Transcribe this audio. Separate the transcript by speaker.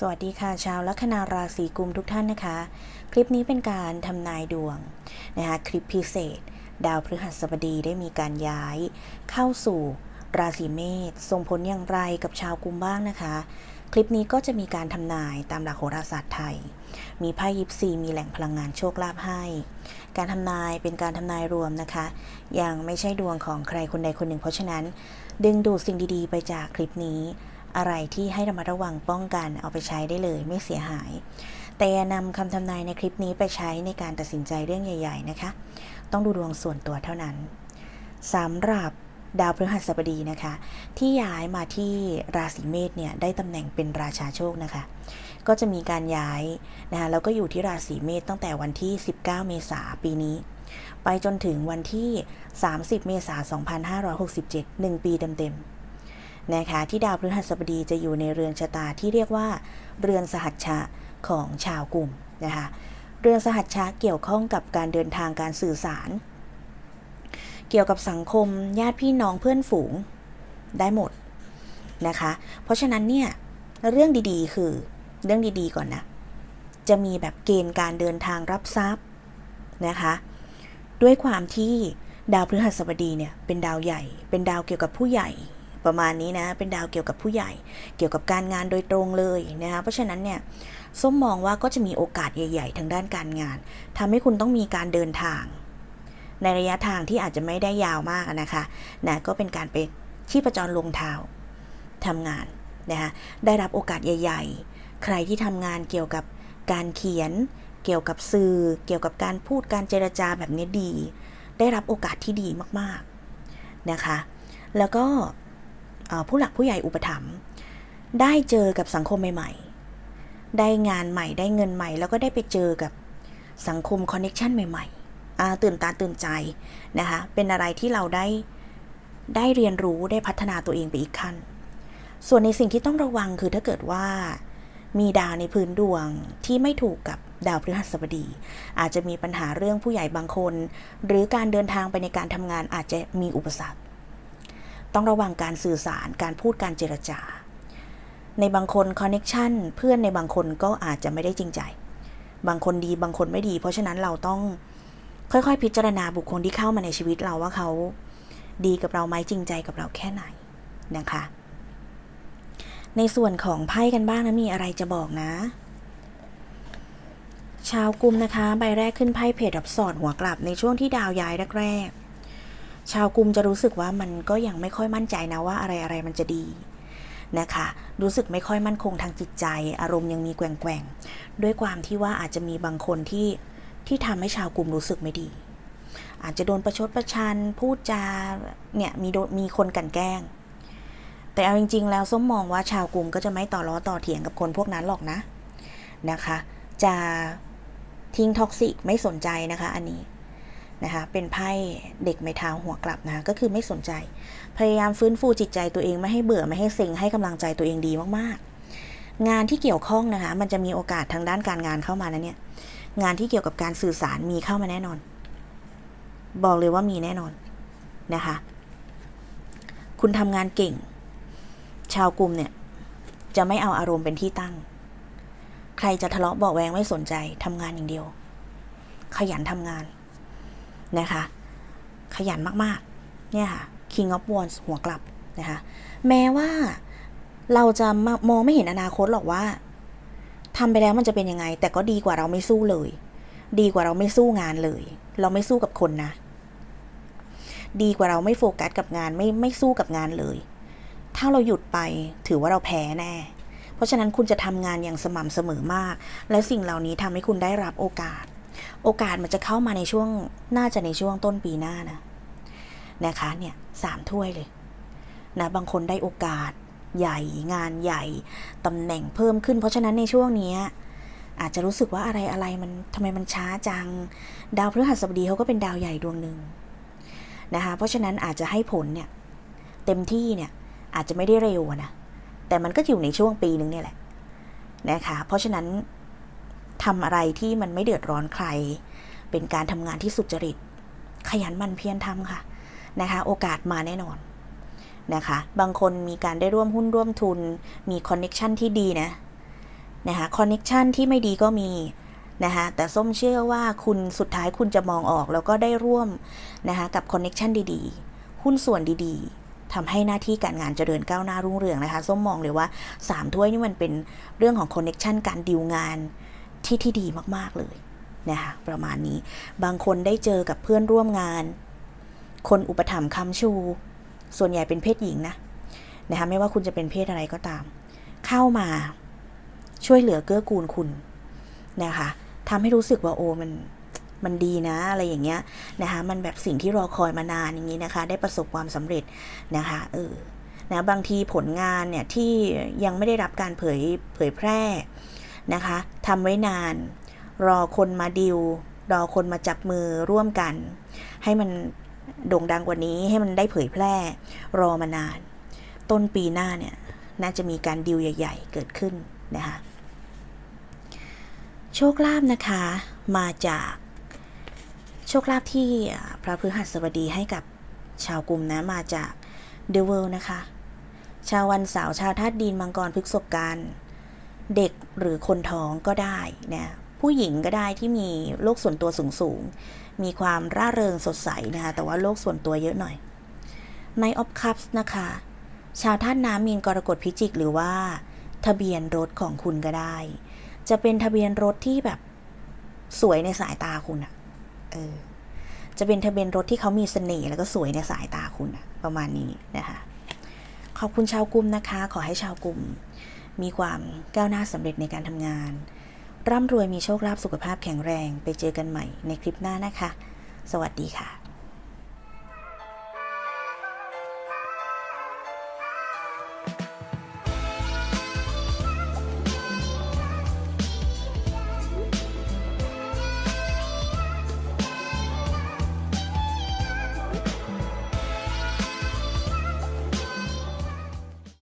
Speaker 1: สวัสดีค่ะชาวลัคนาราศีกุมทุกท่านนะคะ คลิปนี้เป็นการทำนายดวงนะคะคลิปพิเศษ ดาวพฤหัสบดีได้มีการย้าย เข้าสู่ราศีเมษส่งผลอย่างไรกับชาวกุมบ้างนะคะ คลิปนี้ก็จะมีการทำนายตามหลักโหราศาสตร์ไทย มีไพ่ยิปซีมีแหล่งพลังงานโชคลาภให้ การทำนายเป็นการทำนายรวมนะคะ ยังไม่ใช่ดวงของใครคนใดคนหนึ่ง เพราะฉะนั้น ดึงดูดสิ่งดีๆ ไปจากคลิปนี้ อะไรที่ให้ระมัดระวังป้องกันเอาไปใช้ได้เลยไม่เสียหาย แต่อย่านำคำทำนายในคลิปนี้ไปใช้ในการตัดสินใจเรื่องใหญ่ ๆ นะคะ ต้องดูดวงส่วนตัวเท่านั้นสำหรับดาวพฤหัสบดีนะคะ ที่ย้ายมาที่ราศีเมษเนี่ยได้ตำแหน่งเป็นราชาโชคนะคะ ก็จะมีการย้ายนะคะแล้วก็อยู่ที่ราศีเมษตั้งแต่วันที่ 19 เมษายนปีนี้ ไปจนถึงวันที่ 30 เมษายน 2567 1 ปีเต็มๆ นะคะที่ดาวพฤหัสบดีจะอยู่ในเรือนชะตาที่เรียกว่า เรือนสหัชชะของชาวกลุ่มนะคะเรือนสหัชชะเกี่ยวข้องกับการเดินทางการสื่อสาร เกี่ยวกับสังคมญาติพี่น้องเพื่อนฝูงได้หมดนะคะ เพราะฉะนั้นเนี่ยเรื่องดีๆ คือเรื่องดีๆก่อนนะจะมีแบบเกณฑ์การเดินทางรับทรัพย์นะคะ ด้วยความที่ดาวพฤหัสบดีเนี่ยเป็นดาวใหญ่ เป็นดาวเกี่ยวกับผู้ใหญ่ ประมาณนี้นะเป็นดาวเกี่ยวกับผู้ใหญ่ เกี่ยวกับการงานโดยตรงเลยนะคะเพราะฉะนั้นเนี่ยส้มมองว่าก็จะมีโอกาสใหญ่ ๆ ทางด้านการงานทำให้คุณต้องมีการเดินทาง ในระยะทางที่อาจจะไม่ได้ยาวมากนะคะนะก็เป็นการไปชีพจรลงเท้าทำงานนะคะได้รับโอกาสใหญ่ ๆ ใครที่ทำงานเกี่ยวกับการเขียน เกี่ยวกับสื่อ เกี่ยวกับการพูดการเจรจาแบบนี้ดี ได้รับโอกาสที่ดีมากๆนะคะ แล้วก็ ผู้หลักผู้ใหญ่อุปถัมภ์ได้เจอกับสังคมใหม่ ๆ ได้งานใหม่ได้เงินใหม่ แล้วก็ได้ไปเจอกับสังคมคอนเน็ชันใหม่ๆ ตื่นตาตื่นใจนะคะเป็นอะไรที่เราได้ได้เรียนรู้ได้พัฒนาตัวเองไปอีกขั้น ส่วนในสิ่งที่ต้องระวังคือถ้าเกิดว่ามีดาวในพื้นดวงที่ไม่ถูกกับดาวพฤหัสบดี อาจจะมีปัญหาเรื่องผู้ใหญ่บางคน หรือการเดินทางไปในการทำงานอาจจะมีอุปสรรค ต้องระวังการสื่อสารการพูดการเจรจา ในบางคนคอนเน็ชันเพื่อนในบางคนก็อาจจะไม่ได้จริงใจ บางคนดีบางคนไม่ดี เพราะฉะนั้นเราต้องค่อยๆ พิจารณาบุคคลที่เข้ามาในชีวิตเราว่าเขาดีกับเราไหมจริงใจกับเราแค่ไหนนะคะ ในส่วนของไพ่กันบ้างนะมีอะไรจะบอกนะ ชาวกลุ่มนะคะ ใบแรกขึ้นไพ่เพจดับสอดหัวกลับในช่วงที่ดาวย้ายแรกๆ ชาวกลุ่มจะรู้สึกว่ามันก็ยังไม่ค่อยมั่นใจนะว่าอะไรอะไรมันจะดีนะคะ รู้สึกไม่ค่อยมั่นคงทางจิตใจ อารมณ์ยังมีแกว่งๆด้วยความที่ว่าอาจจะมีบางคนที่ที่ทำให้ชาวกลุ่มรู้สึกไม่ดี อาจจะโดนประชดประชัน พูดจาเนี่ยมีมีคนกันแกล้ง แต่เอาจริง ๆ แล้วส้มมองว่าชาวกลุ่มก็จะไม่ต่อล้อต่อเถียงกับคนพวกนั้นหรอกนะนะคะ จะทิ้งท็อกซิกไม่สนใจนะคะ อันนี้ นะคะ เป็นไพ่เด็กไม่เท้าหัวกลับนะคะก็คือไม่สนใจ พยายามฟื้นฟูจิตใจตัวเองไม่ให้เบื่อไม่ให้เซ็งให้กำลังใจตัวเองดีมากๆ งานที่เกี่ยวข้องนะคะ มันจะมีโอกาสทางด้านการงานเข้ามานะเนี่ยงานที่เกี่ยวกับการสื่อสารมีเข้ามาแน่นอน บอกเลยว่ามีแน่นอนนะคะ คุณทำงานเก่ง ชาวกลุ่มเนี่ย จะไม่เอาอารมณ์เป็นที่ตั้ง ใครจะทะเลาะบอแวงไม่สนใจทำงานอย่างเดียว ขยันทำงาน นะคะ ขยันมากๆ เนี่ยค่ะ King of Wands หัวกลับนะคะ แม้ว่าเราจะมองไม่เห็นอนาคตหรอกว่าทำไปแล้วมันจะเป็นยังไง แต่ก็ดีกว่าเราไม่สู้เลย ดีกว่าเราไม่สู้งานเลย เราไม่สู้กับคนนะ ดีกว่าเราไม่โฟกัสกับงานไม่ไม่สู้กับงานเลย ถ้าเราหยุดไปถือว่าเราแพ้แน่ เพราะฉะนั้นคุณจะทำงานอย่างสม่ำเสมอมาก และสิ่งเหล่านี้ทำให้คุณได้รับโอกาส โอกาสมันจะเข้ามาในช่วงน่าจะในช่วงต้นปีหน้านะนะคะเนี่ยสามถ้วยเลยนะบางคนได้โอกาสใหญ่งานใหญ่ตำแหน่งเพิ่มขึ้น เพราะฉะนั้นในช่วงนี้อาจจะรู้สึกว่าอะไรอะไรมันทำไมมันช้าจัง ดาวพฤหัสบดีเขาก็เป็นดาวใหญ่ดวงหนึ่งนะคะเพราะฉะนั้นอาจจะให้ผลเนี่ยเต็มที่เนี่ยอาจจะไม่ได้เร็วนะแต่มันก็อยู่ในช่วงปีหนึ่งนี่ยแหละนะคะเพราะฉะนั้น ทำอะไรที่มันไม่เดือดร้อนใคร เป็นการทำงานที่สุจริต ขยันมันเพียรทำค่ะนะคะ โอกาสมาแน่นอนนะคะ บางคนมีการได้ร่วมหุ้นร่วมทุน มีคอนเน็ชันที่ดีนะนะคะคอนเน็ชันที่ไม่ดีก็มีนะคะแต่ส้มเชื่อว่าคุณสุดท้ายคุณจะมองออกแล้วก็ได้ร่วมนะคะกับคอนเน็ชันดีๆ หุ้นส่วนดีๆทำให้หน้าที่การงานเจริญก้าวหน้ารุ่งเรืองนะคะ ส้มมองเลยว่า 3 ถ้วยนี่มันเป็นเรื่องของคอนเน็ชันการดีลงาน ที่ที่ดีมากๆเลยนะคะประมาณนี้บางคนได้เจอกับเพื่อนร่วมงาน คนอุปถัมภ์ค้ำชู ส่วนใหญ่เป็นเพศหญิงนะนะคะไม่ว่าคุณจะเป็นเพศอะไรก็ตาม เข้ามาช่วยเหลือเกื้อกูลคุณนะคะทำให้รู้สึกว่าโอ้มันมันดีนะอะไรอย่างเงี้ยนะคะมันแบบสิ่งที่รอคอยมานานอย่างนี้นะคะ ได้ประสบความสำเร็จนะคะเออนะบางทีผลงานเนี่ยที่ยังไม่ได้รับการเผยเผยแพร่ นะคะทำไว้นาน รอคนมาดิว รอคนมาจับมือร่วมกัน ให้มันโด่งดังกว่านี้ให้มันได้เผยแพร่ รอมานาน ต้นปีหน้าเนี่ยน่าจะมีการดิวใหญ่ ๆ เกิดขึ้นนะคะโชคลาภนะคะมาจากโชคลาภที่พระพฤหัสบดีให้กับชาวกลุ่มนะมาจากเดว l นะคะ ชาววันเสาร์ชาวธาตุดินมังกรพฤกษบกัน เด็กหรือคนท้องก็ได้นะผู้หญิงก็ได้ที่มีโลกส่วนตัวสูงสูงๆมีความร่าเริงสดใสนะคะแต่ว่าโลกส่วนตัวเยอะหน่อยในออฟคัพนะคะ ชาวธาตุน้ำมีนกรกฎพิจิกหรือว่า ทะเบียนรถของคุณก็ได้ จะเป็นทะเบียนรถที่แบบสวยในสายตาคุณอะเออจะเป็นทะเบียนรถที่เขามีเสน่ห์แล้วก็สวยในสายตาคุณอะประมาณนี้นะคะขอบคุณชาวกลุ่มนะคะ ขอให้ชาวกลุ่ม มีความก้าวหน้าสำเร็จในการทำงาน ร่ำรวยมีโชคลาภสุขภาพแข็งแรง ไปเจอกันใหม่ในคลิปหน้านะคะ สวัสดีค่ะ